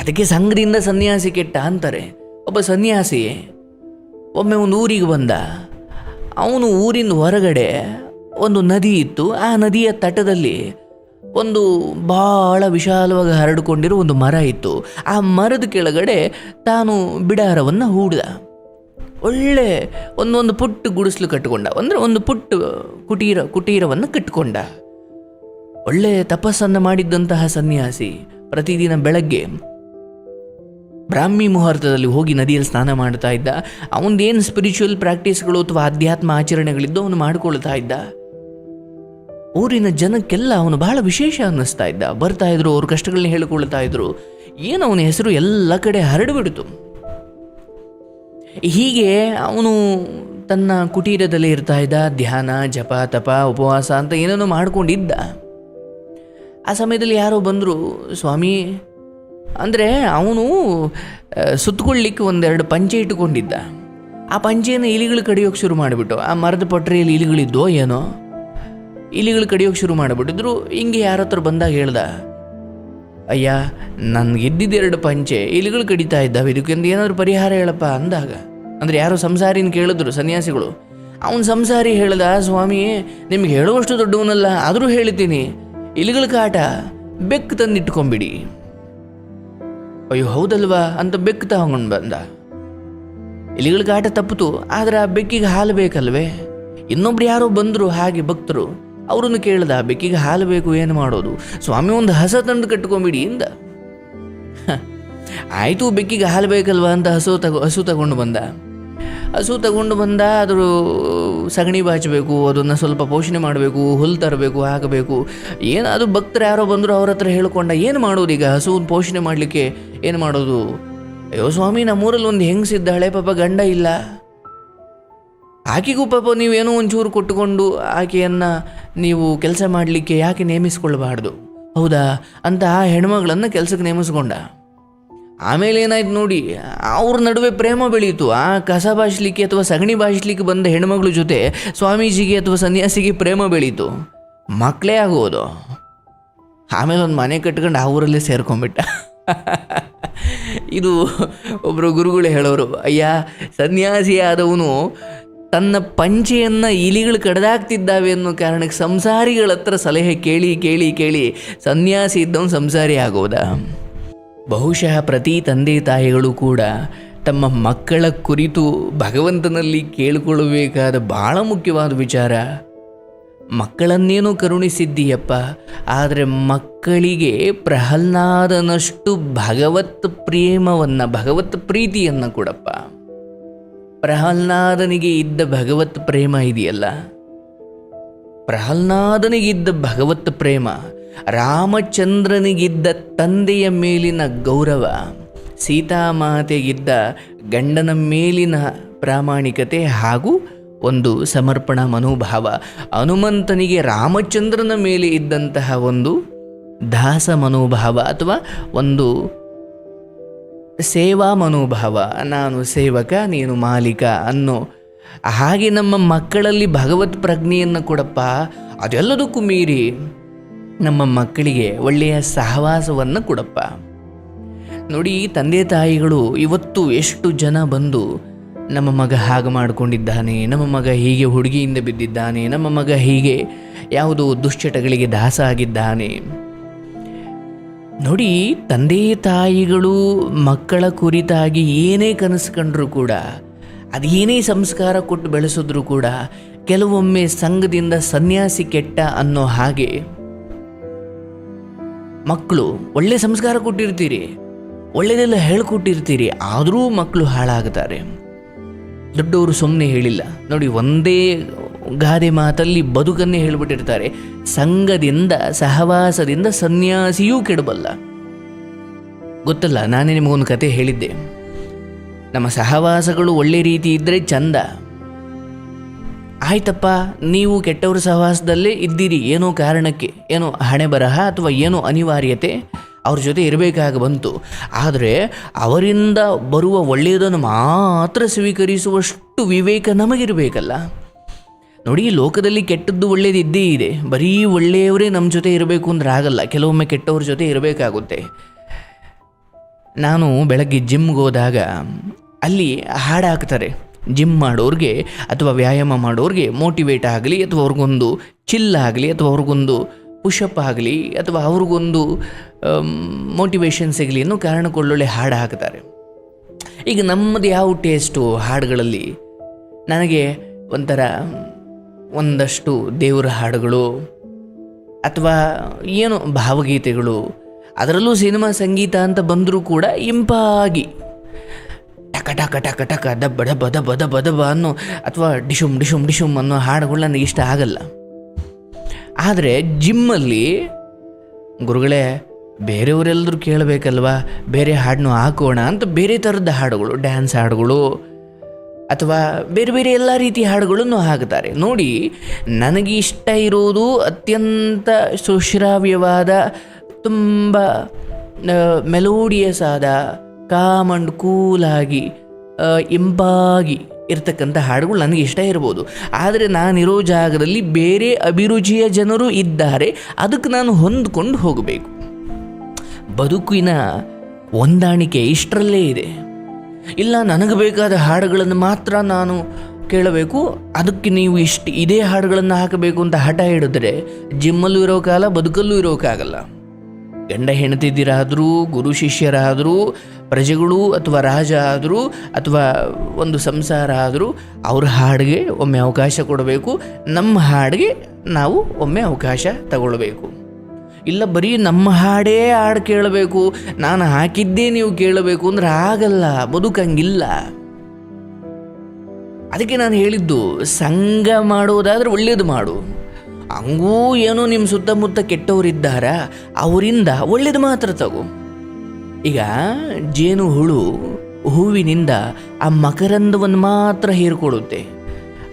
ಅದಕ್ಕೆ ಸಂಘದಿಂದ ಸನ್ಯಾಸಿ ಕೆಟ್ಟ ಅಂತಾರೆ. ಒಬ್ಬ ಸನ್ಯಾಸಿ ಒಮ್ಮೆ ಒಂದು ಊರಿಗೆ ಬಂದ. ಅವನು ಊರಿನ ಹೊರಗಡೆ ಒಂದು ನದಿ ಇತ್ತು. ಆ ನದಿಯ ತಟದಲ್ಲಿ ಒಂದು ಬಹಳ ವಿಶಾಲವಾಗಿ ಹರಡಿಕೊಂಡಿರೋ ಒಂದು ಮರ ಇತ್ತು. ಆ ಮರದ ಕೆಳಗಡೆ ತಾನು ಬಿಡಾರವನ್ನು ಹೂಡಿದ. ಒಳ್ಳೆ ಒಂದೊಂದು ಪುಟ್ಟ ಗುಡಿಸ್ಲು ಕಟ್ಟಿಕೊಂಡ. ಅಂದರೆ ಒಂದು ಪುಟ್ಟ ಕುಟೀರ, ಕುಟೀರವನ್ನು ಕಟ್ಟಿಕೊಂಡ. ಒಳ್ಳೆ ತಪಸ್ಸನ್ನು ಮಾಡಿದ್ದಂತಹ ಸನ್ಯಾಸಿ ಪ್ರತಿದಿನ ಬೆಳಗ್ಗೆ ಬ್ರಾಹ್ಮಿ ಮುಹೂರ್ತದಲ್ಲಿ ಹೋಗಿ ನದಿಯಲ್ಲಿ ಸ್ನಾನ ಮಾಡ್ತಾ ಇದ್ದ ಅವನದೇನು ಸ್ಪಿರಿಚುವಲ್ ಪ್ರಾಕ್ಟೀಸ್ಗಳು ಅಥವಾ ಆಧ್ಯಾತ್ಮ ಆಚರಣೆಗಳಿದ್ದು ಅವನು ಮಾಡ್ಕೊಳ್ತಾ ಇದ್ದ. ಊರಿನ ಜನಕ್ಕೆಲ್ಲ ಅವನು ಬಹಳ ವಿಶೇಷ ಅನ್ನಿಸ್ತಾ ಇದ್ದ. ಬರ್ತಾ ಇದ್ರು, ಅವ್ರ ಕಷ್ಟಗಳನ್ನ ಹೇಳಿಕೊಳ್ತಾ ಇದ್ರು. ಏನು ಅವನ ಹೆಸರು? ಎಲ್ಲ ಕಡೆ ಹರಡಿಬಿಡ್ತು ಹೀಗೆ ಅವನು ತನ್ನ ಕುಟೀರದಲ್ಲಿ ಇರ್ತಾ ಇದ್ದ, ಧ್ಯಾನ, ಜಪ, ತಪ, ಉಪವಾಸ ಅಂತ ಏನೇನೋ ಮಾಡ್ಕೊಂಡಿದ್ದ. ಆ ಸಮಯದಲ್ಲಿ ಯಾರೋ ಬಂದರು, ಸ್ವಾಮಿ, ಅಂದರೆ ಅವನು ಸುತ್ತಕೊಳ್ಳಿಕ್ಕೆ ಒಂದೆರಡು ಪಂಚೆ ಇಟ್ಟುಕೊಂಡಿದ್ದ. ಆ ಪಂಚೆಯನ್ನು ಇಲಿಗಳು ಕಡಿಯೋಕೆ ಶುರು ಮಾಡಿಬಿಟ್ಟು, ಆ ಮರದ ಪಟ್ರೆಯಲ್ಲಿ ಇಲಿಗಳಿದ್ದೋ ಏನೋ, ಇಲಿಗಳು ಕಡಿಯೋಕೆ ಶುರು ಮಾಡಿಬಿಟ್ಟಿದ್ರು. ಹಿಂಗೆ ಯಾರ ಹತ್ರ ಬಂದಾಗ ಹೇಳ್ದ, ಅಯ್ಯ ನನ್ಗೆ ಇದ್ದಿದ್ದೆರಡು ಪಂಚೆ ಇಲಿಗಳು ಕಡಿತಾ ಇದ್ದಾವೆ ಇದಕ್ಕೆಂದು ಏನಾದರೂ ಪರಿಹಾರ ಹೇಳಪ್ಪ, ಅಂದಾಗ. ಅಂದರೆ ಯಾರೋ ಸಂಸಾರಿನ ಕೇಳಿದ್ರು, ಸನ್ಯಾಸಿಗಳು. ಅವನು ಸಂಸಾರಿ ಹೇಳ್ದ, ಸ್ವಾಮಿ, ನಿಮ್ಗೆ ಹೇಳುವಷ್ಟು ದೊಡ್ಡವನಲ್ಲ, ಆದರೂ ಹೇಳ್ತೀನಿ ಇಲಿಗಳ ಕಾಟ ಬೆಕ್ಕು ತಂದಿಟ್ಕೊಂಬಿಡಿ ಅಯ್ಯೋ, ಹೌದಲ್ವಾ? ಅಂತ ಬೆಕ್ಕು ತಗೊಂಡು ಬಂದ. ಇಲಿಗಳ ಕಾಟ ತಪ್ಪಿತು, ಆದರೆ ಆ ಬೆಕ್ಕಿಗೆ ಹಾಲು ಬೇಕಲ್ವೇ? ಇನ್ನೊಬ್ರು ಯಾರೋ ಬಂದರು, ಹಾಗೆ ಭಕ್ತರು, ಅವರನ್ನು ಕೇಳ್ದ ಬೆಕ್ಕಿಗೆ ಹಾಲು ಬೇಕು, ಏನು ಮಾಡೋದು? ಸ್ವಾಮಿ ಒಂದು ಹಸ ತಂದು ಕಟ್ಕೊಂಬಿಡಿ ಇಂದ ಆಯಿತು, ಬೆಕ್ಕಿಗೆ ಹಾಲು ಬೇಕಲ್ವಾ ಅಂತ ಹಸು ತಗೋ, ಹಸು ತಗೊಂಡು ಬಂದ. ಹಸು ತಗೊಂಡು ಬಂದ ಅದ್ರ ಸಗಣಿ ಬಾಚಬೇಕು, ಅದನ್ನು ಸ್ವಲ್ಪ ಪೋಷಣೆ ಮಾಡಬೇಕು ಹುಲ್ಲು ತರಬೇಕು, ಹಾಕಬೇಕು. ಏನು ಅದು ಭಕ್ತರು ಯಾರೋ ಬಂದರು ಅವ್ರ ಹತ್ರ ಹೇಳ್ಕೊಂಡ, ಏನು ಮಾಡೋದು ಈಗ? ಹಸುವನ್ನು ಪೋಷಣೆ ಮಾಡಲಿಕ್ಕೆ ಏನು ಮಾಡೋದು? ಅಯ್ಯೋ ಸ್ವಾಮಿ, ನಮ್ಮೂರಲ್ಲಿ ಒಂದು ಹೆಂಗಸಿದ್ದಾಳೆ ಪಾಪ ಗಂಡ ಇಲ್ಲ. ಆಕೆಗೂ ಪಾಪ ನೀವೇನೋ ಒಂಚೂರು ಕೊಟ್ಟುಕೊಂಡು ಆಕೆಯನ್ನು ನೀವು ಕೆಲಸ ಮಾಡಲಿಕ್ಕೆ ಯಾಕೆ ನೇಮಿಸ್ಕೊಳ್ಬಾರ್ದು? ಹೌದಾ? ಅಂತ ಆ ಹೆಣ್ಮಗಳನ್ನು ಕೆಲಸಕ್ಕೆ ನೇಮಿಸ್ಕೊಂಡ. ಆಮೇಲೆ ಏನಾಯ್ತು ನೋಡಿ, ಅವ್ರ ನಡುವೆ ಪ್ರೇಮ ಬೆಳೀತು. ಆ ಕಸ ಬಾಯಿಸ್ಲಿಕ್ಕೆ ಅಥವಾ ಸಗಣಿ ಬಾಯಿಸ್ಲಿಕ್ಕೆ ಬಂದ ಹೆಣ್ಮಗಳ ಜೊತೆ ಸ್ವಾಮೀಜಿಗೆ ಅಥವಾ ಸನ್ಯಾಸಿಗೆ ಪ್ರೇಮ ಬೆಳೀತು. ಮಕ್ಕಳೇ ಆಗೋದು. ಆಮೇಲೆ ಒಂದು ಮನೆ ಕಟ್ಕೊಂಡು ಆ ಊರಲ್ಲೇ ಸೇರ್ಕೊಂಬಿಟ್ಟ ಇದು ಒಬ್ಬರು ಗುರುಗಳು ಹೇಳೋರು, ಅಯ್ಯ, ಸನ್ಯಾಸಿಯಾದವನು ತನ್ನ ಪಂಚೆಯನ್ನು ಇಲಿಗಳು ಕಡ್ದಾಕ್ತಿದ್ದಾವೆ ಅನ್ನೋ ಕಾರಣಕ್ಕೆ ಸಂಸಾರಿಗಳ ಹತ್ರ ಸಲಹೆ ಕೇಳಿ ಕೇಳಿ ಕೇಳಿ ಸನ್ಯಾಸಿ ಇದ್ದವನು ಸಂಸಾರಿ ಆಗೋದಾ. ಬಹುಶಃ ಪ್ರತಿ ತಂದೆ ತಾಯಿಗಳು ಕೂಡ ತಮ್ಮ ಮಕ್ಕಳ ಕುರಿತು ಭಗವಂತನಲ್ಲಿ ಕೇಳಿಕೊಳ್ಳಬೇಕಾದ ಬಹಳ ಮುಖ್ಯವಾದ ವಿಚಾರ, ಮಕ್ಕಳನ್ನೇನು ಕರುಣಿಸಿದ್ದೀಯಪ್ಪ, ಆದರೆ ಮಕ್ಕಳಿಗೆ ಪ್ರಹ್ಲಾದನಷ್ಟು ಭಗವತ್ ಪ್ರೇಮವನ್ನು, ಭಗವತ್ ಪ್ರೀತಿಯನ್ನು ಕೊಡಪ್ಪ. ಪ್ರಹ್ಲಾದನಿಗೆ ಇದ್ದ ಭಗವತ್ ಪ್ರೇಮ ಇದೆಯಲ್ಲ? ಪ್ರಹ್ಲಾದನಿಗಿದ್ದ ಭಗವತ್ ಪ್ರೇಮ ರಾಮಚಂದ್ರನಿಗಿದ್ದ ತಂದೆಯ ಮೇಲಿನ ಗೌರವ, ಸೀತಾಮಾತೆಗಿದ್ದ ಗಂಡನ ಮೇಲಿನ ಪ್ರಾಮಾಣಿಕತೆ ಹಾಗೂ ಒಂದು ಸಮರ್ಪಣಾ ಮನೋಭಾವ. ಹನುಮಂತನಿಗೆ ರಾಮಚಂದ್ರನ ಮೇಲೆ ಇದ್ದಂತಹ ಒಂದು ದಾಸ ಮನೋಭಾವ ಅಥವಾ ಒಂದು ಸೇವಾ ಮನೋಭಾವ, ನಾನು ಸೇವಕ, ನೀನು ಮಾಲೀಕ ಅನ್ನೋ ಹಾಗೆ ನಮ್ಮ ಮಕ್ಕಳಲ್ಲಿ ಭಗವತ್ ಪ್ರಜ್ಞೆಯನ್ನು ಕೊಡಪ್ಪ, ಅದೆಲ್ಲದಕ್ಕೂ ಮೀರಿ ನಮ್ಮ ಮಕ್ಕಳಿಗೆ ಒಳ್ಳೆಯ ಸಹವಾಸವನ್ನು ಕೊಡಪ್ಪ. ನೋಡಿ, ತಂದೆ ತಾಯಿಗಳು ಇವತ್ತು ಎಷ್ಟು ಜನ ಬಂದು ನಮ್ಮ ಮಗ ಹಾಗೆ ಮಾಡಿಕೊಂಡಿದ್ದಾನೆ, ನಮ್ಮ ಮಗ ಹೀಗೆ ಹುಡುಗಿಯಿಂದ ಬಿದ್ದಿದ್ದಾನೆ, ನಮ್ಮ ಮಗ ಹೀಗೆ ಯಾವುದೋ ದುಶ್ಚಟಗಳಿಗೆ ದಾಸ ಆಗಿದ್ದಾನೆ ನೋಡಿ, ತಂದೆ ತಾಯಿಗಳು ಮಕ್ಕಳ ಕುರಿತಾಗಿ ಏನೇ ಕನಸು ಕಂಡರೂ ಕೂಡ, ಅದೇನೇ ಸಂಸ್ಕಾರ ಕೊಟ್ಟು ಬೆಳೆಸಿದ್ರು ಕೂಡ, ಕೆಲವೊಮ್ಮೆ ಸಂಘದಿಂದ ಸನ್ಯಾಸಿ ಕೆಟ್ಟ ಅನ್ನೋ ಹಾಗೆ ಮಕ್ಕಳು, ಒಳ್ಳೆ ಸಂಸ್ಕಾರ ಕೊಟ್ಟಿರ್ತೀರಿ. ಒಳ್ಳೆಯದೆಲ್ಲ ಹೇಳ್ಕೊಟ್ಟಿರ್ತೀರಿ. ಆದರೂ ಮಕ್ಕಳು ಹಾಳಾಗ್ತಾರೆ. ದೊಡ್ಡವರು ಸುಮ್ಮನೆ ಹೇಳಿಲ್ಲ. ನೋಡಿ, ಒಂದೇ ಗಾದೆ ಮಾತಲ್ಲಿ ಬದುಕನ್ನೇ ಹೇಳಿಬಿಟ್ಟಿರ್ತಾರೆ. ಸಂಘದಿಂದ, ಸಹವಾಸದಿಂದ ಸನ್ಯಾಸಿಯೂ ಕೆಡಬಲ್ಲ. ಗೊತ್ತಲ್ಲ, ನಾನೇ ನಿಮಗೊಂದು ಕತೆ ಹೇಳಿದ್ದೆ. ನಮ್ಮ ಸಹವಾಸಗಳು ಒಳ್ಳೆ ರೀತಿ ಇದ್ದರೆ ಚಂದ. ಆಯ್ತಪ್ಪ, ನೀವು ಕೆಟ್ಟವರ ಸಹವಾಸದಲ್ಲೇ ಇದ್ದೀರಿ. ಏನೋ ಕಾರಣಕ್ಕೆ, ಏನೋ ಹಣೆ ಬರಹ ಅಥವಾ ಏನೋ ಅನಿವಾರ್ಯತೆ ಅವ್ರ ಜೊತೆ ಇರಬೇಕಾಗ ಬಂತು. ಆದರೆ ಅವರಿಂದ ಬರುವ ಒಳ್ಳೆಯದನ್ನು ಮಾತ್ರ ಸ್ವೀಕರಿಸುವಷ್ಟು ವಿವೇಕ ನಮಗಿರಬೇಕಲ್ಲ. ನೋಡಿ ಲೋಕದಲ್ಲಿ ಕೆಟ್ಟದ್ದು ಒಳ್ಳೇದು ಇದ್ದೇ ಇದೆ. ಬರೀ ಒಳ್ಳೆಯವರೇ ನಮ್ಮ ಜೊತೆ ಇರಬೇಕು ಅಂದ್ರೆ ಆಗಲ್ಲ. ಕೆಲವೊಮ್ಮೆ ಕೆಟ್ಟವ್ರ ಜೊತೆ ಇರಬೇಕಾಗುತ್ತೆ. ನಾನು ಬೆಳಗ್ಗೆ ಜಿಮ್ಗೆ ಹೋದಾಗ ಅಲ್ಲಿ ಹಾಡಾಕ್ತಾರೆ ಜಿಮ್ ಮಾಡೋರಿಗೆ ಅಥವಾ ವ್ಯಾಯಾಮ ಮಾಡೋರಿಗೆ ಮೋಟಿವೇಟ್ ಆಗಲಿ ಅಥವಾ ಅವ್ರಿಗೊಂದು ಚಿಲ್ ಆಗಲಿ ಅಥವಾ ಅವ್ರಿಗೊಂದು ಪುಷಪ್ ಆಗಲಿ ಅಥವಾ ಅವ್ರಿಗೊಂದು ಮೋಟಿವೇಶನ್ ಸಿಗಲಿ ಅನ್ನೋ ಕಾರಣಕ್ಕೊಳ್ಳೊಳ್ಳೆ ಹಾಡು ಹಾಕ್ತಾರೆ. ಈಗ ನಮ್ಮದು ಯಾವ ಟೇಸ್ಟು ಹಾಡುಗಳಲ್ಲಿ ನನಗೆ ಒಂಥರ, ಒಂದಷ್ಟು ದೇವರ ಹಾಡುಗಳು ಅಥವಾ ಏನು ಭಾವಗೀತೆಗಳು, ಅದರಲ್ಲೂ ಸಿನಿಮಾ ಸಂಗೀತ ಅಂತ ಬಂದರೂ ಕೂಡ ಇಂಪಾಗಿ ಟಕ ಟಕ ಟಕ ಟಕ ದಬ್ಬ ಡಬ್ಬ ದಬ್ಬ ದಬ್ಬ ದಬ್ಬ ಅನ್ನೋ ಅಥವಾ ಡಿಶುಮ್ ಡಿಶುಮ್ ಡಿಶುಮ್ ಅನ್ನೋ ಹಾಡುಗಳು ನನಗೆ ಇಷ್ಟ ಆಗಲ್ಲ. ಆದರೆ ಜಿಮ್ಮಲ್ಲಿ ಗುರುಗಳೇ, ಬೇರೆಯವರೆಲ್ಲರೂ ಕೇಳಬೇಕಲ್ವಾ? ಬೇರೆ ಹಾಡನ್ನು ಹಾಕೋಣ ಅಂತ ಬೇರೆ ಥರದ ಹಾಡುಗಳು, ಡ್ಯಾನ್ಸ್ ಹಾಡುಗಳು ಅಥವಾ ಬೇರೆ ಬೇರೆ ಎಲ್ಲ ರೀತಿಯ ಹಾಡುಗಳನ್ನು ಹಾಕ್ತಾರೆ ನೋಡಿ, ನನಗೆ ಇಷ್ಟ ಇರೋದು ಅತ್ಯಂತ ಸುಶ್ರಾವ್ಯವಾದ, ತುಂಬ ಮೆಲೋಡಿಯಸ್ ಆದ ಕಾಮ್ ಕೂಲಾಗಿ ಇಂಪಾಗಿ ಇರ್ತಕ್ಕಂಥ ಹಾಡುಗಳು ನನಗೆ ಇಷ್ಟ ಇರ್ಬೋದು. ಆದರೆ ನಾನಿರೋ ಜಾಗದಲ್ಲಿ ಬೇರೆ ಅಭಿರುಚಿಯ ಜನರು ಇದ್ದಾರೆ. ಅದಕ್ಕೆ ನಾನು ಹೊಂದ್ಕೊಂಡು ಹೋಗಬೇಕು. ಬದುಕಿನ ಹೊಂದಾಣಿಕೆ ಇಷ್ಟರಲ್ಲೇ ಇದೆ. ಇಲ್ಲ, ನನಗೆ ಬೇಕಾದ ಹಾಡುಗಳನ್ನು ಮಾತ್ರ ನಾನು ಕೇಳಬೇಕು. ಅದಕ್ಕೆ ನೀವು ಇಷ್ಟು ಇದೇ ಹಾಡುಗಳನ್ನು ಹಾಕಬೇಕು ಅಂತ ಹಠ ಹಿಡಿದ್ರೆ, ಜಿಮ್ಮಲ್ಲೂ ಇರೋಕ್ಕಾಗಲ್ಲ ಕಾಲ, ಬದುಕಲ್ಲೂ ಇರೋಕ್ಕಾಗಲ್ಲ. ಗಂಡ ಹೆಂಡತಿದಿರಾದರೂ ಗುರು ಶಿಷ್ಯರಾದರೂ, ಪ್ರಜೆಗಳು ಅಥವಾ ರಾಜ ಆದರೂ ಅಥವಾ ಒಂದು ಸಂಸಾರ ಆದರೂ ಅವ್ರ ಹಾಡಿಗೆ ಒಮ್ಮೆ ಅವಕಾಶ ಕೊಡಬೇಕು. ನಮ್ಮ ಹಾಡಿಗೆ ನಾವು ಒಮ್ಮೆ ಅವಕಾಶ ತಗೊಳ್ಬೇಕು. ಇಲ್ಲ ಬರೀ ನಮ್ಮ ಹಾಡೇ ಹಾಡು ಕೇಳಬೇಕು, ನಾನು ಹಾಕಿದ್ದೇ ನೀವು ಕೇಳಬೇಕು ಅಂದ್ರೆ ಆಗಲ್ಲ, ಬದುಕಂಗಿಲ್ಲ. ಅದಕ್ಕೆ ನಾನು ಹೇಳಿದ್ದು, ಸಂಘ ಮಾಡೋದಾದ್ರೆ ಒಳ್ಳೇದು ಮಾಡು. ಹಂಗೂ ಏನೋ ನಿಮ್ಮ ಸುತ್ತಮುತ್ತ ಕೆಟ್ಟವರಿದ್ದಾರ, ಅವರಿಂದ ಒಳ್ಳೇದು ಮಾತ್ರ ತಗೋ. ಈಗ ಜೇನು ಹುಳು ಹೂವಿನಿಂದ ಆ ಮಕರಂದವನ್ನು ಮಾತ್ರ ಹೀರ್ಕೊಡುತ್ತೆ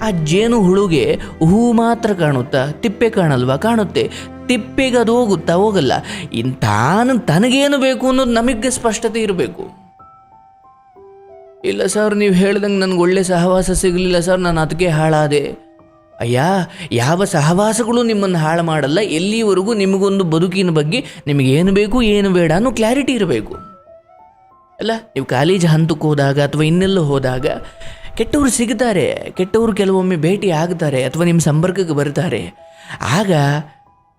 ಆ ಜೇನು ಹುಳುಗೆ ಹೂ ಮಾತ್ರ ಕಾಣುತ್ತಾ, ತಿಪ್ಪೆ ಕಾಣಲ್ವಾ? ಕಾಣುತ್ತೆ. ತಿಪ್ಪೆಗೆ ಅದು ಹೋಗುತ್ತಾ? ಹೋಗಲ್ಲ. ಇಂಥಾನು ತಾನು ತನಗೇನು ಬೇಕು ಅನ್ನೋದು ನಮಗೆ ಸ್ಪಷ್ಟತೆ ಇರಬೇಕು. ಇಲ್ಲ ಸರ್, ನೀವು ಹೇಳ್ದಂಗೆ ನನಗೆ ಒಳ್ಳೆ ಸಹವಾಸ ಸಿಗಲಿಲ್ಲ ಸರ್, ನಾನು ಅದಕ್ಕೆ ಹಾಳಾದೆ. ಅಯ್ಯ, ಯಾವ ಸಹವಾಸಗಳು ನಿಮ್ಮನ್ನು ಹಾಳು ಮಾಡಲ್ಲ ಎಲ್ಲಿವರೆಗೂ ನಿಮಗೊಂದು ಬದುಕಿನ ಬಗ್ಗೆ ನಿಮಗೆ ಏನು ಬೇಕು, ಏನು ಬೇಡ ಅನ್ನೋ ಕ್ಲಾರಿಟಿ ಇರಬೇಕು. ಅಲ್ಲ, ನೀವು ಕಾಲೇಜ್ ಹಂತಕ್ಕೆ ಹೋದಾಗ ಅಥವಾ ಇನ್ನೆಲ್ಲೋ ಹೋದಾಗ ಕೆಟ್ಟವರು ಸಿಗ್ತಾರೆ, ಕೆಟ್ಟವರು ಕೆಲವೊಮ್ಮೆ ಭೇಟಿ ಆಗ್ತಾರೆ ಅಥವಾ ನಿಮ್ಮ ಸಂಪರ್ಕಕ್ಕೆ ಬರ್ತಾರೆ. ಆಗ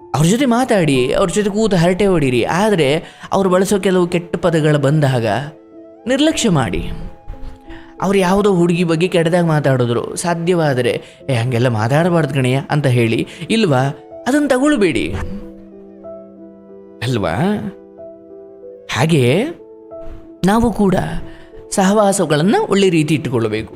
ಅವ್ರ ಜೊತೆ ಮಾತಾಡಿ, ಅವ್ರ ಜೊತೆ ಕೂತು ಹರಟೆ ಹೊಡೀರಿ. ಆದರೆ ಅವ್ರು ಬಳಸೋ ಕೆಲವು ಕೆಟ್ಟ ಪದಗಳು ಬಂದಾಗ ನಿರ್ಲಕ್ಷ್ಯ ಮಾಡಿ. ಅವ್ರು ಯಾವುದೋ ಹುಡುಗಿ ಬಗ್ಗೆ ಕೆಟ್ಟದಾಗ ಮಾತಾಡಿದ್ರು. ಸಾಧ್ಯವಾದರೆ, ಏ, ಹಂಗೆಲ್ಲ ಮಾತಾಡಬಾರ್ದು ಕಣಯ್ಯ, ಅಂತ ಹೇಳಿ, ಇಲ್ವಾ ಅದನ್ನು ತಗೊಳ್ಬೇಡಿ. ಅಲ್ವಾ? ಹಾಗೆ, ನಾವು ಕೂಡ ಸಹವಾಸಗಳನ್ನು ಒಳ್ಳೆ ರೀತಿ ಇಟ್ಟುಕೊಳ್ಳಬೇಕು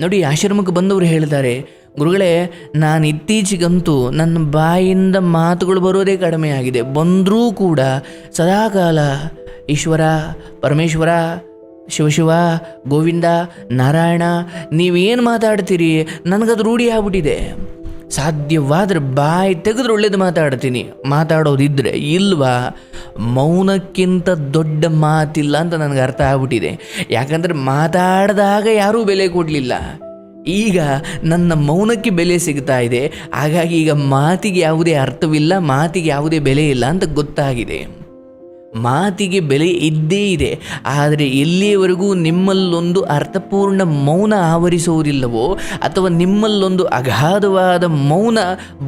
ನೋಡಿ, ಆಶ್ರಮಕ್ಕೆ ಬಂದವರು ಹೇಳಿದ್ದಾರೆ, ಗುರುಗಳೇ, ನಾನು ಇತ್ತೀಚೆಗಂತೂ ನನ್ನ ಬಾಯಿಂದ ಮಾತುಗಳು ಬರೋದೇ ಕಡಿಮೆ ಆಗಿದೆ. ಬಂದರೂ ಕೂಡ ಸದಾಕಾಲ ಈಶ್ವರ, ಪರಮೇಶ್ವರ ಶಿವಶಿವ ಗೋವಿಂದ, ನಾರಾಯಣ, ನೀವೇನು ಮಾತಾಡ್ತೀರಿ? ನನಗದು ರೂಢಿ ಆಗ್ಬಿಟ್ಟಿದೆ. ಸಾಧ್ಯವಾದ್ರೆ ಬಾಯಿ ತೆಗೆದ್ರೆ ಒಳ್ಳೇದು ಮಾತಾಡ್ತೀನಿ. ಮಾತಾಡೋದಿದ್ದರೆ ಇಲ್ವಾ? ಮೌನಕ್ಕಿಂತ ದೊಡ್ಡ ಮಾತಿಲ್ಲ ಅಂತ ನನಗೆ ಅರ್ಥ ಆಗ್ಬಿಟ್ಟಿದೆ. ಯಾಕಂದರೆ ಮಾತಾಡಿದಾಗ ಯಾರೂ ಬೆಲೆ ಕೊಡಲಿಲ್ಲ. ಈಗ ನನ್ನ ಮೌನಕ್ಕೆ ಬೆಲೆ ಸಿಗ್ತಾ ಇದೆ. ಹಾಗಾಗಿ ಈಗ ಮಾತಿಗೆ ಯಾವುದೇ ಅರ್ಥವಿಲ್ಲ, ಮಾತಿಗೆ ಯಾವುದೇ ಬೆಲೆ ಇಲ್ಲ ಅಂತ ಗೊತ್ತಾಗಿದೆ. ಮಾತಿಗೆ ಬೆಲೆ ಇದ್ದೇ ಇದೆ. ಆದರೆ ಎಲ್ಲಿಯವರೆಗೂ ನಿಮ್ಮಲ್ಲೊಂದು ಅರ್ಥಪೂರ್ಣ ಮೌನ ಆವರಿಸುವುದಿಲ್ಲವೋ ಅಥವಾ ನಿಮ್ಮಲ್ಲೊಂದು ಅಗಾಧವಾದ ಮೌನ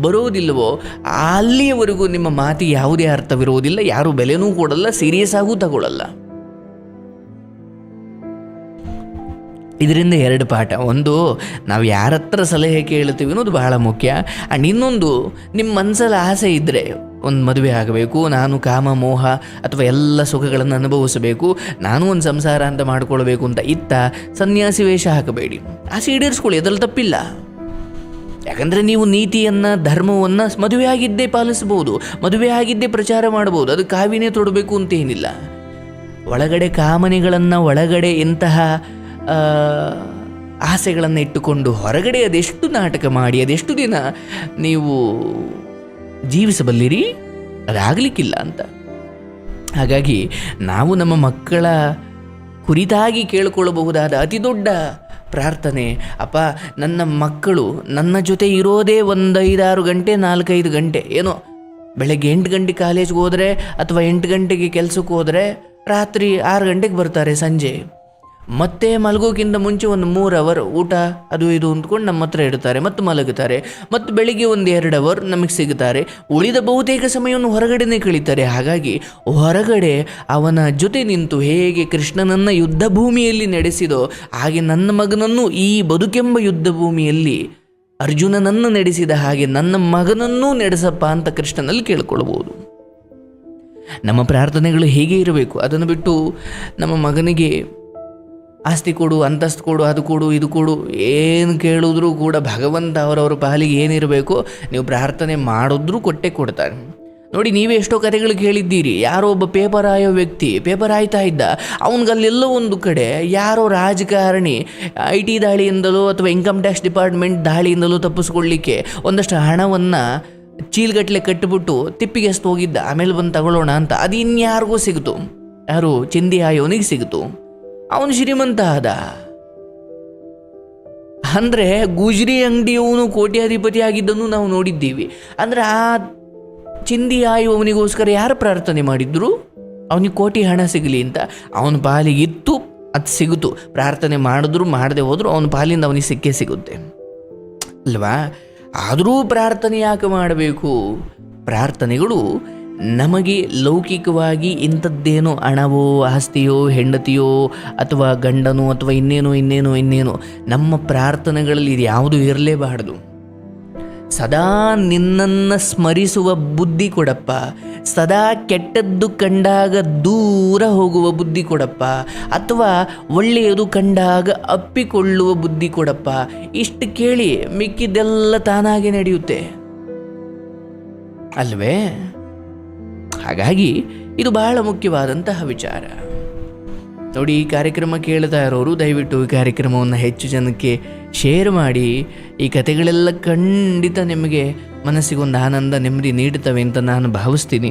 ಬರೋದಿಲ್ಲವೋ ಅಲ್ಲಿಯವರೆಗೂ ನಿಮ್ಮ ಮಾತಿಗೆ ಯಾವುದೇ ಅರ್ಥವಿರುವುದಿಲ್ಲ. ಯಾರು ಬೆಲೆನೂ ಕೊಡಲ್ಲ ಸೀರಿಯಸ್ ಆಗೂ ತಗೊಳ್ಳಲ್ಲ ಇದರಿಂದ ಎರಡು ಪಾಠ. ಒಂದು ನಾವು ಯಾರ ಹತ್ರ ಸಲಹೆ ಕೇಳ್ತೀವಿ ಅನ್ನೋದು ಬಹಳ ಮುಖ್ಯ. ಆ್ಯಂಡ್ ಇನ್ನೊಂದು ನಿಮ್ಮ ಮನಸ್ಸಲ್ಲಿ ಆಸೆ ಇದ್ದರೆ ಒಂದು ಮದುವೆ ಆಗಬೇಕು ನಾನು ಕಾಮ ಮೋಹ ಅಥವಾ ಎಲ್ಲ ಸುಖಗಳನ್ನು ಅನುಭವಿಸಬೇಕು ನಾನು ಒಂದು ಸಂಸಾರ ಅಂತ ಮಾಡ್ಕೊಳ್ಬೇಕು ಅಂತ ಇತ್ತ ಸನ್ಯಾಸಿ ವೇಷ ಹಾಕಬೇಡಿ. ಆಸೆ ಈಡೇರಿಸ್ಕೊಳ್ಳಿ ಅದರಲ್ಲಿ ತಪ್ಪಿಲ್ಲ. ಯಾಕಂದರೆ ನೀವು ನೀತಿಯನ್ನು ಧರ್ಮವನ್ನು ಮದುವೆ ಆಗಿದ್ದೇ ಪಾಲಿಸ್ಬೋದು ಮದುವೆ ಆಗಿದ್ದೇ ಪ್ರಚಾರ ಮಾಡ್ಬೋದು ಅದು ಕಾವಿನೇ ತೊಡಬೇಕು ಅಂತ ಏನಿಲ್ಲ ಒಳಗಡೆ ಕಾಮನೆಗಳನ್ನು ಒಳಗಡೆ ಎಂತಹ ಆ, ಆಸೆಗಳನ್ನು ಇಟ್ಟುಕೊಂಡು ಹೊರಗಡೆ ಅದೆಷ್ಟು ನಾಟಕ ಮಾಡಿ, ಅದೆಷ್ಟು ದಿನ ನೀವು ಜೀವಿಸಬಲ್ಲಿರಿ? ಅದಾಗಲಿಕ್ಕಿಲ್ಲ ಅಂತ. ಹಾಗಾಗಿ ನಾವು ನಮ್ಮ ಮಕ್ಕಳ ಕುರಿತಾಗಿ ಕೇಳಿಕೊಳ್ಳಬಹುದಾದ ಅತಿ ದೊಡ್ಡ ಪ್ರಾರ್ಥನೆ, ಅಪ್ಪ, ನನ್ನ ಮಕ್ಕಳು ನನ್ನ ಜೊತೆ ಇರೋದೇ ಒಂದು ಐದಾರು ಗಂಟೆ, ನಾಲ್ಕೈದು ಗಂಟೆ, ಏನೋ ಬೆಳಗ್ಗೆ ಎಂಟು ಗಂಟೆ ಕಾಲೇಜ್ಗೆ ಹೋದರೆ ಅಥವಾ ಎಂಟು ಗಂಟೆಗೆ ಕೆಲಸಕ್ಕೆ ಹೋದರೆ ರಾತ್ರಿ ಆರು ಗಂಟೆಗೆ ಬರ್ತಾರೆ ಸಂಜೆ. ಮತ್ತೆ ಮಲಗೋಕ್ಕಿಂತ ಮುಂಚೆ ಒಂದು ಮೂರು ಅವರ್ ಊಟ, ಅದು ಇದು ಅಂದ್ಕೊಂಡು ನಮ್ಮ ಹತ್ರ ಇಡ್ತಾರೆ ಮತ್ತು ಮಲಗುತ್ತಾರೆ. ಮತ್ತು ಬೆಳಿಗ್ಗೆ ಒಂದು ಎರಡು ಅವರ್ ನಮಗೆ ಸಿಗುತ್ತಾರೆ. ಉಳಿದ ಬಹುತೇಕ ಸಮಯವನ್ನು ಹೊರಗಡೆನೇ ಕಳೀತಾರೆ. ಹಾಗಾಗಿ ಹೊರಗಡೆ ಅವನ ಜೊತೆ ನಿಂತು ಹೇಗೆ ಕೃಷ್ಣನನ್ನು ಯುದ್ಧ ಭೂಮಿಯಲ್ಲಿ ನಡೆಸಿದೋ, ಹಾಗೆ ನನ್ನ ಮಗನನ್ನು ಈ ಬದುಕೆಂಬ ಯುದ್ಧ ಭೂಮಿಯಲ್ಲಿ ಅರ್ಜುನನನ್ನು ನಡೆಸಿದ ಹಾಗೆ ನನ್ನ ಮಗನನ್ನೂ ನಡೆಸಪ್ಪ ಅಂತ ಕೃಷ್ಣನಲ್ಲಿ ಕೇಳ್ಕೊಳ್ಬೋದು ನಮ್ಮ ಪ್ರಾರ್ಥನೆಗಳು ಹೇಗೆ ಇರಬೇಕು? ಅದನ್ನು ಬಿಟ್ಟು ನಮ್ಮ ಮಗನಿಗೆ ಆಸ್ತಿ ಕೊಡು, ಅಂತಸ್ತು ಕೊಡು, ಅದು ಕೊಡು, ಇದು ಕೊಡು, ಏನು ಕೇಳಿದ್ರೂ ಕೂಡ ಭಗವಂತ ಅವರವ್ರ ಪಾಲಿಗೆ ಏನಿರಬೇಕು ನೀವು ಪ್ರಾರ್ಥನೆ ಮಾಡಿದ್ರೂ ಕೊಟ್ಟೆ ಕೊಡ್ತಾರೆ ನೋಡಿ, ನೀವೇ ಎಷ್ಟೋ ಕಥೆಗಳು ಕೇಳಿದ್ದೀರಿ. ಯಾರೋ ಒಬ್ಬ ಪೇಪರ್ ಆಯೋ ವ್ಯಕ್ತಿ ಪೇಪರ್ ಆಯ್ತಾ ಇದ್ದ, ಅವನಿಗಲ್ಲೆಲ್ಲೋ ಒಂದು ಕಡೆ ಯಾರೋ ರಾಜಕಾರಣಿ ಐ ಟಿ ದಾಳಿಯಿಂದಲೋ ಅಥವಾ ಇನ್ಕಮ್ ಟ್ಯಾಕ್ಸ್ ಡಿಪಾರ್ಟ್ಮೆಂಟ್ ದಾಳಿಯಿಂದಲೋ ತಪ್ಪಿಸ್ಕೊಳ್ಳಿಕ್ಕೆ ಒಂದಷ್ಟು ಹಣವನ್ನು ಚೀಲ್ಗಟ್ಲೆ ಕಟ್ಟಿಬಿಟ್ಟು ತಿಪ್ಪಿಗೆ ಹೋಗಿದ್ದ. ಆಮೇಲೆ ಬಂದು ತಗೊಳ್ಳೋಣ ಅಂತ. ಅದು ಇನ್ಯಾರಿಗೂ ಸಿಗ್ತು. ಯಾರು, ಚಿಂದಿ ಆಯೋನಿಗೆ ಸಿಗ್ತು. ಅವನು ಶ್ರೀಮಂತ ಆದ ಅಂದರೆ ಗುಜ್ರಿ ಅಂಗಡಿಯವನು ಕೋಟ್ಯಾಧಿಪತಿ ಆಗಿದ್ದನ್ನು ನಾವು ನೋಡಿದ್ದೀವಿ. ಅಂದರೆ ಆ ಚಿಂದಿ ಆಯುವವನಿಗೋಸ್ಕರ ಯಾರು ಪ್ರಾರ್ಥನೆ ಮಾಡಿದ್ರು? ಅವನಿಗೆ ಕೋಟಿ ಹಣ ಸಿಗಲಿ ಅಂತ. ಅವನ ಪಾಲಿಗಿತ್ತು ಅದು ಸಿಗುತ್ತು ಪ್ರಾರ್ಥನೆ ಮಾಡಿದ್ರು, ಮಾಡದೆ ಹೋದರೂ ಅವನ ಪಾಲಿಂದ ಅವನಿಗೆ ಸಿಕ್ಕೇ ಸಿಗುತ್ತೆ. ಅಲ್ವಾ? ಆದರೂ ಪ್ರಾರ್ಥನೆ ಯಾಕೆ ಮಾಡಬೇಕು? ಪ್ರಾರ್ಥನೆಗಳು ನಮಗೆ ಲೌಕಿಕವಾಗಿ ಇಂಥದ್ದೇನೋ ಹಣವೋ, ಆಸ್ತಿಯೋ, ಹೆಂಡತಿಯೋ, ಅಥವಾ ಗಂಡನೋ, ಅಥವಾ ಇನ್ನೇನೋ ಇನ್ನೇನೋ ಇನ್ನೇನೋ, ನಮ್ಮ ಪ್ರಾರ್ಥನೆಗಳಲ್ಲಿ ಇದು ಯಾವುದೂ ಇರಲೇಬಾರ್ದು. ಸದಾ ನಿನ್ನನ್ನು ಸ್ಮರಿಸುವ ಬುದ್ಧಿ ಕೊಡಪ್ಪ. ಸದಾ ಕೆಟ್ಟದ್ದು ಕಂಡಾಗ ದೂರ ಹೋಗುವ ಬುದ್ಧಿ ಕೊಡಪ್ಪ. ಅಥವಾ ಒಳ್ಳೆಯದು ಕಂಡಾಗ ಅಪ್ಪಿಕೊಳ್ಳುವ ಬುದ್ಧಿ ಕೊಡಪ್ಪ. ಇಷ್ಟು ಕೇಳಿ ಮಿಕ್ಕಿದ್ದೆಲ್ಲ ತಾನಾಗೆ ನಡೆಯುತ್ತೆ. ಅಲ್ವೇ? ಹಾಗಾಗಿ ಇದು ಬಹಳ ಮುಖ್ಯವಾದಂತಹ ವಿಚಾರ. ನೋಡಿ, ಈ ಕಾರ್ಯಕ್ರಮ ಕೇಳ್ತಾ ಇರೋರು ದಯವಿಟ್ಟು ಈ ಕಾರ್ಯಕ್ರಮವನ್ನು ಹೆಚ್ಚು ಜನಕ್ಕೆ ಶೇರ್ ಮಾಡಿ. ಈ ಕಥೆಗಳೆಲ್ಲ ಖಂಡಿತ ನಿಮಗೆ ಮನಸ್ಸಿಗೊಂದು ಆನಂದ, ನೆಮ್ಮದಿ ನೀಡುತ್ತವೆ ಅಂತ ನಾನು ಭಾವಿಸ್ತೀನಿ.